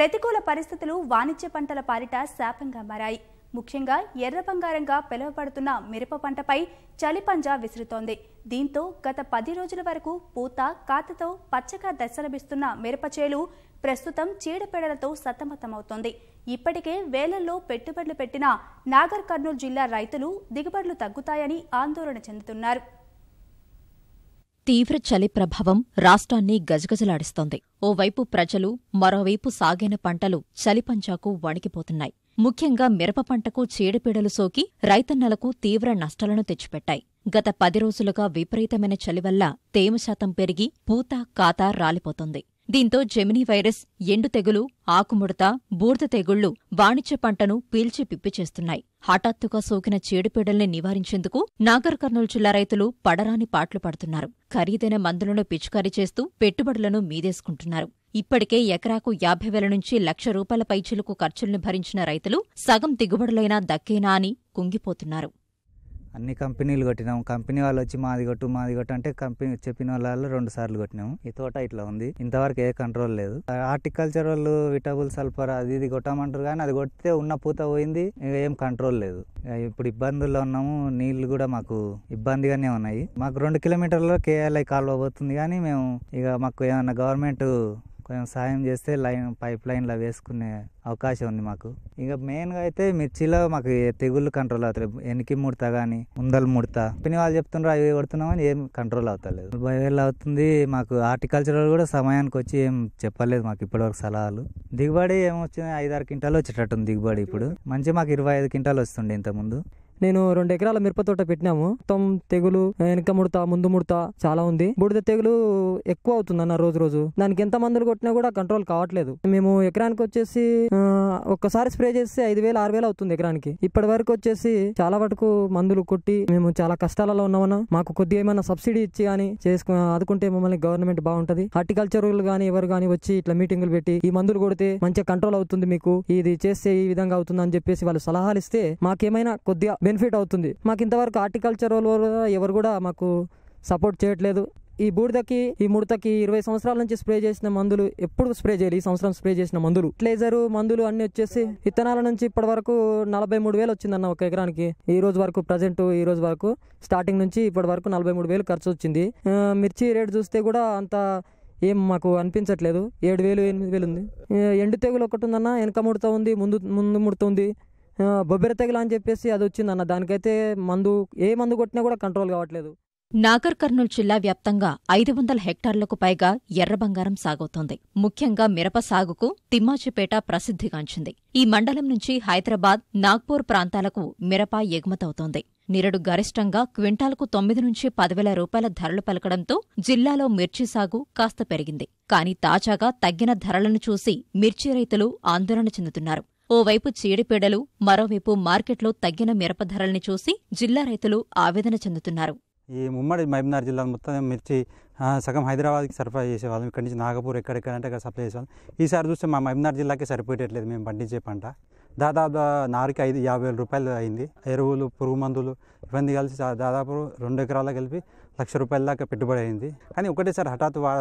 ప్రతికూల పరిస్థితులు వాణిజ్య పంటల పాలిట శాపంగా మారాయి. ముఖ్యంగా ఎర్ర బంగారంగా పిలువబడుతున్న మిరప పంటపై చలిపంజా విసురుతోంది. దీంతో గత పది రోజుల వరకు పూత కాతతో పచ్చగా దశలభిస్తున్న మిరప చేలు ప్రస్తుతం చీడపీడలతో సతమతమవుతోంది. ఇప్పటికే వేలల్లో పెట్టుబడులు పెట్టిన నాగర్ కర్నూలు జిల్లా రైతులు దిగుబడులు తగ్గుతాయని ఆందోళన చెందుతున్నారు. తీవ్ర చలి ప్రభావం రాష్ట్రాన్ని గజగజలాడిస్తోంది. ఓవైపు ప్రజలు మరోవైపు సాగైన పంటలు చలిపంచాకు వణికిపోతున్నాయి. ముఖ్యంగా మిరప పంటకు చీడపీడలు సోకి రైతన్నలకు తీవ్ర నష్టాలను తెచ్చిపెట్టాయి. గత పది రోజులుగా విపరీతమైన చలి వల్ల తేమ శాతం పెరిగి పూత కాత రాలిపోతోంది. దీంతో జెమినీ వైరస్ ఎండు తెగులు ఆకుముడత బూర్ద తెగుళ్ళు వాణిజ్య పంటను పీల్చి పిప్పిచేస్తున్నాయి హఠాత్తుగా సోకిన చీడపీడల్ని నివారించేందుకు నాగర్ కర్నూలు జిల్లా రైతులు పడరాని పాట్లు పడుతున్నారు. ఖరీదైన మందులను పిచికారీ చేస్తూ పెట్టుబడులను మీదేసుకుంటున్నారు. ఇప్పటికే ఎకరాకు యాభై వేల నుంచి లక్ష రూపాయల పైచిలకు ఖర్చుల్ని భరించిన రైతులు సగం దిగుబడులైనా దక్కేనా అని కుంగిపోతున్నారు. అన్ని కంపెనీలు కొట్టినాం. కంపెనీ వాళ్ళు వచ్చి మాది కొట్టు మాది కొట్టు అంటే కంపెనీ చెప్పిన వాళ్ళు రెండు సార్లు కొట్టినాము. ఈ తోట ఇట్లా ఉంది. ఇంతవరకు ఏ కంట్రోల్ లేదు. హార్టికల్చర్ వాళ్ళు విటబుల్ సల్ఫర్ అది ఇది కొట్టమంటారు కానీ అది కొడితే ఉన్న పూత పోయింది. ఇక ఏం కంట్రోల్ లేదు. ఇప్పుడు ఇబ్బందుల్లో ఉన్నాము. నీళ్ళు కూడా మాకు ఇబ్బందిగానే ఉన్నాయి. మాకు రెండు కిలోమీటర్లలో కేఎల్ఐ కాలువ పోతుంది కానీ మేము ఇక మాకు ఏమన్నా గవర్నమెంట్ కొంచెం సాయం చేస్తే లైన్ పైప్ లైన్లో వేసుకునే అవకాశం ఉంది మాకు. ఇక మెయిన్గా అయితే మిర్చిలో మాకు తెగుళ్ళు కంట్రోల్ అవుతాయి ఎనికి ముడత కానీ ముందలు ముడత. పిని వాళ్ళు చెప్తున్నారు అవి కొడుతున్నామని ఏం కంట్రోల్ అవుతలేదు. వేలు అవుతుంది మాకు హార్టికల్చర్ కూడా సమయానికి వచ్చి ఏం చెప్పలేదు మాకు ఇప్పటివరకు సలహాలు. దిగుబడి ఏమొచ్చింది ఐదారు క్వింటాలు వచ్చేటట్టుంది దిగుబడి ఇప్పుడు. మంచి మాకు ఇరవై ఐదు క్వింటాలు వస్తుండే ఇంతకుముందు. నేను రెండు ఎకరాల మిరప తోట పెట్టినాము. మొత్తం తెగులు వెనక ముడత ముందు ముడత చాలా ఉంది. బూడిద తెగులు ఎక్కువ అవుతుంది అన్న రోజు రోజు. దానికి ఎంత మందులు కొట్టినా కూడా కంట్రోల్ కావట్లేదు. మేము ఎకరానికి వచ్చేసి ఒక్కసారి స్ప్రే చేస్తే ఐదు వేలు ఆరు వేలు అవుతుంది ఎకరానికి. ఇప్పటి వరకు వచ్చేసి చాలా వరకు మందులు కొట్టి మేము చాలా కష్టాలలో ఉన్నామన్నా. మాకు కొద్దిగా ఏమైనా సబ్సిడీ ఇచ్చి కానీ చేసుకు ఆదుకుంటే మమ్మల్ని గవర్నమెంట్ బాగుంటది. హార్టికల్చర్ కానీ ఎవరు కానీ వచ్చి ఇట్లా మీటింగులు పెట్టి ఈ మందులు కొడితే మంచిగా కంట్రోల్ అవుతుంది మీకు. ఇది చేస్తే ఈ విధంగా అవుతుంది అని చెప్పేసి వాళ్ళు సలహాలు ఇస్తే మాకేమైనా కొద్దిగా బెనిఫిట్ అవుతుంది. మాకు ఇంతవరకు హార్టికల్చర్ వాళ్ళు ఎవరు కూడా మాకు సపోర్ట్ చేయట్లేదు. ఈ బూడిదకి ఈ ముడతకి ఇరవై సంవత్సరాల నుంచి స్ప్రే చేసిన మందులు ఎప్పుడు స్ప్రే చేయాలి? ఈ సంవత్సరం స్ప్రే చేసిన మందులు. ఫర్టిలైజర్ మందులు అన్ని వచ్చేసి విత్తనాల నుంచి ఇప్పటి వరకు నలభై మూడు వేలు వచ్చిందన్న ఒక ఎకరానికి. ఈ రోజు వరకు ప్రజెంట్ ఈ రోజు వరకు స్టార్టింగ్ నుంచి ఇప్పటి వరకు నలభై మూడు వేలు ఖర్చు వచ్చింది. మిర్చి రేటు చూస్తే కూడా అంత ఏం మాకు అనిపించట్లేదు. ఏడు వేలు ఎనిమిది వేలు ఉంది. ఎండు తెగులు ఒకటి ఉందన్న వెనక ముడత ఉంది ముందు ముందు ముడత ఉంది. బొబ్బెర తెగల అని చెప్పేసి అది వచ్చిందన్న. దానికైతే మందు ఏ మందు కొట్టినా కూడా కంట్రోల్ కావట్లేదు. నాగర్ కర్నూలు జిల్లా వ్యాప్తంగా ఐదు వందల హెక్టార్లకు పైగా ఎర్ర బంగారం సాగవుతోంది. ముఖ్యంగా మిరప సాగుకు తిమ్మాచిపేట ప్రసిద్ధిగాంచింది. ఈ మండలం నుంచి హైదరాబాద్ నాగ్పూర్ ప్రాంతాలకు మిరప ఎగుమతవుతోంది. నిరడు గరిష్టంగా క్వింటాల్కు తొమ్మిది నుంచి పదివేల రూపాయల ధరలు పలకడంతో జిల్లాలో మిర్చి సాగు కాస్త పెరిగింది. కానీ తాజాగా తగ్గిన ధరలను చూసి మిర్చి రైతులు ఆందోళన చెందుతున్నారు. ఓవైపు చీడిపీడలు మరోవైపు మార్కెట్లో తగ్గిన మిరప ధరల్ని చూసి జిల్లా రైతులు ఆవేదన చెందుతున్నారు. ఈ ముమ్మడి మహబూబ్నగర్ జిల్లా మొత్తం మిర్చి సగం హైదరాబాద్కి సరఫరా చేసేవాళ్ళం. ఇక్కడి నుంచి నాగపూర్ ఎక్కడెక్కడ అంటే అక్కడ సప్లై చేసేవాళ్ళం. ఈసారి చూస్తే మా మహబూబ్నగర్ జిల్లాకే సరిపోయేటట్లేదు మేము పండించే పంట. దాదాపు నారుకి ఐదు యాభై వేల రూపాయలు అయింది. ఎరువులు పురుగు మందులు ఇవన్నీ కలిసి దాదాపు రెండు ఎకరాల కలిపి లక్ష రూపాయల దాకా పెట్టుబడి అయింది. కానీ ఒకటేసారి హఠాత్ వా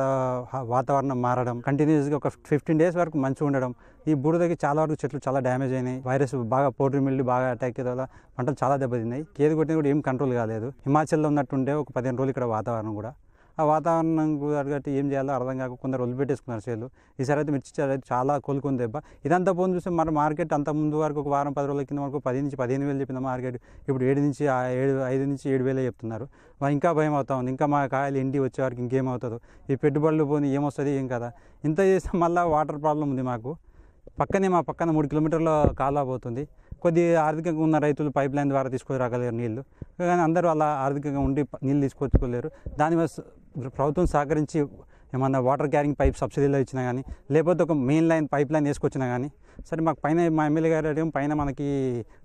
వాతావరణం మారడం కంటిన్యూస్గా ఒక ఫిఫ్టీన్ డేస్ వరకు మంచిగా ఉండడం ఈ బురదకి చాలా వరకు చెట్లు చాలా డ్యామేజ్ అయినాయి. వైరస్ బాగా పోటీ మిల్లి బాగా అటాక్ అయ్యే వల్ల పంటలు చాలా దెబ్బతిన్నాయి. ఏది కొట్టినా కూడా ఏం కంట్రోల్ కాలేదు. హిమాచల్లో ఉన్నట్టుండే ఒక పదిహేను రోజులు ఇక్కడ వాతావరణం కూడా. ఆ వాతావరణం తగ్గట్టు ఏం చేయాలో అర్థం కాక కొందరు వదిలిపెట్టేసుకున్నారు చేలు ఈసారి అయితే మిర్చి అయితే చాలా కోలుకుంది దెబ్బ. ఇదంతా పోను చూస్తే మన మార్కెట్ అంత ముందు వరకు ఒక వారం పది రోజుల కింద వరకు పది నుంచి పదిహేను వేలు చెప్పిన మార్కెట్. ఇప్పుడు ఏడు నుంచి ఏడు ఐదు నుంచి ఏడు వేలే చెప్తున్నారు. ఇంకా భయం అవుతా ఉంది. ఇంకా మా కాయలు ఇంటి వచ్చే వరకు ఇంకేమవుతుందో ఈ పెట్టుబడులు పోని ఏమొస్తుంది ఏం కదా. ఇంత చేస్తే మళ్ళీ వాటర్ ప్రాబ్లం ఉంది మాకు. పక్కనే మా పక్కన మూడు కిలోమీటర్ల కాలువ పోతుంది. కొద్ది ఆర్థికంగా ఉన్న రైతులు పైప్ లైన్ ద్వారా తీసుకొని రాగలేరు నీళ్ళు. కానీ అందరూ అలా ఆర్థికంగా ఉండి నీళ్ళు తీసుకొచ్చుకోలేరు. దానివల్ల ప్రభుత్వం సహకరించి ఏమన్నా వాటర్ క్యారింగ్ పైప్ సబ్సిడీలో ఇచ్చినా కానీ లేకపోతే ఒక మెయిన్ లైన్ పైప్ లైన్ వేసుకొచ్చినా కానీ సరే మాకు పైన మా ఎమ్మెల్యే గారు ఏమో పైన మనకి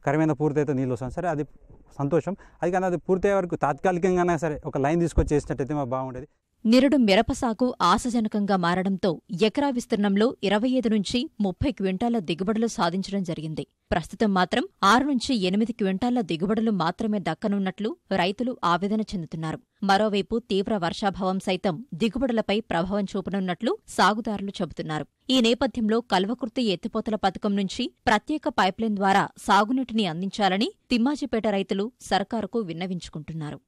కరమైన పూర్తయితే నీళ్ళు వస్తాను సరే అది సంతోషం. అది కానీ అది పూర్తయ్యే వరకు తాత్కాలికంగానే సరే ఒక లైన్ తీసుకొచ్చి వేసినట్టయితే మాకు బాగుండేది. నిరుడు మిరప సాగు ఆశాజనకంగా మారడంతో ఎకరా విస్తీర్ణంలో ఇరవై ఐదు నుంచి ముప్పై క్వింటాల దిగుబడులు సాధించడం జరిగింది. ప్రస్తుతం మాత్రం ఆరు నుంచి ఎనిమిది క్వింటాల దిగుబడులు మాత్రమే దక్కనున్నట్లు రైతులు ఆవేదన చెందుతున్నారు. మరోవైపు తీవ్ర వర్షాభావం సైతం దిగుబడులపై ప్రభావం చూపనున్నట్లు సాగుదారులు చెబుతున్నారు. ఈ నేపథ్యంలో కల్వకుర్తి ఎత్తిపోతల పథకం నుంచి ప్రత్యేక పైప్లైన్ ద్వారా సాగునీటిని అందించాలని తిమ్మాజిపేట రైతులు సర్కారుకు విన్నవించుకుంటున్నారు.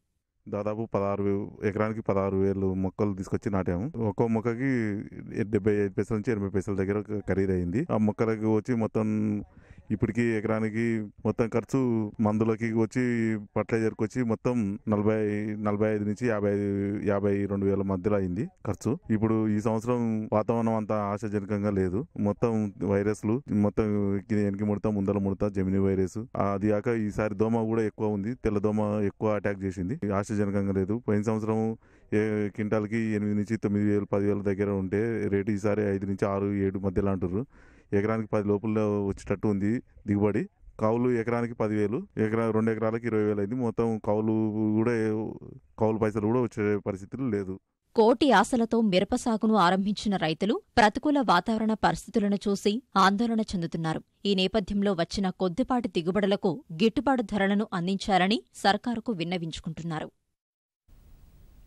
దాదాపు పదహారు ఎకరానికి పదహారు వేలు మొక్కలు తీసుకొచ్చి నాటాము. ఒక్కో మొక్కకి డెబ్బై ఐదు పైసల నుంచి ఎనభై పైసల దగ్గర ఖరీదు అయింది ఆ మొక్కలకు వచ్చి మొత్తం ఇప్పటికి ఎకరానికి మొత్తం ఖర్చు మందులకి వచ్చి ఫర్టిలైజర్కి వచ్చి మొత్తం నలభై నలభై ఐదు నుంచి యాభై యాభై రెండు వేల మధ్యలో అయింది ఖర్చు. ఇప్పుడు ఈ సంవత్సరం వాతావరణం అంత ఆశాజనకంగా లేదు. మొత్తం వైరస్లు మొత్తం వెనక్కి ముడత ముందల ముడత జమిని వైరస్. అది కాక ఈసారి దోమ కూడా ఎక్కువ ఉంది. తెల్ల దోమ ఎక్కువ అటాక్ చేసింది. ఆశాజనకంగా లేదు. పోయిన సంవత్సరం ఏ క్వింటాల్కి ఎనిమిది నుంచి తొమ్మిది వేలు పదివేల దగ్గర ఉంటే రేటు ఈసారి ఐదు నుంచి ఆరు ఏడు మధ్యలో అంటారు ఎకరానికి పది లోపల వచ్చేటట్టు ఉంది దిగుబడి. కౌలు ఎకరానికి పదివేలు ఎకరా రెండు ఎకరాలకి ఇరవై వేలు అయింది. మొత్తం కౌలు కూడా కౌలు పైసలు కూడా వచ్చే పరిస్థితులు లేదు. కోటి ఆశలతో మిరప సాగును ఆరంభించిన రైతులు ప్రతికూల వాతావరణ పరిస్థితులను చూసి ఆందోళన చెందుతున్నారు. ఈ నేపథ్యంలో వచ్చిన కొద్దిపాటి దిగుబడులకు గిట్టుబాటు ధరలను అందించాలని సర్కారుకు విన్నవించుకుంటున్నారు.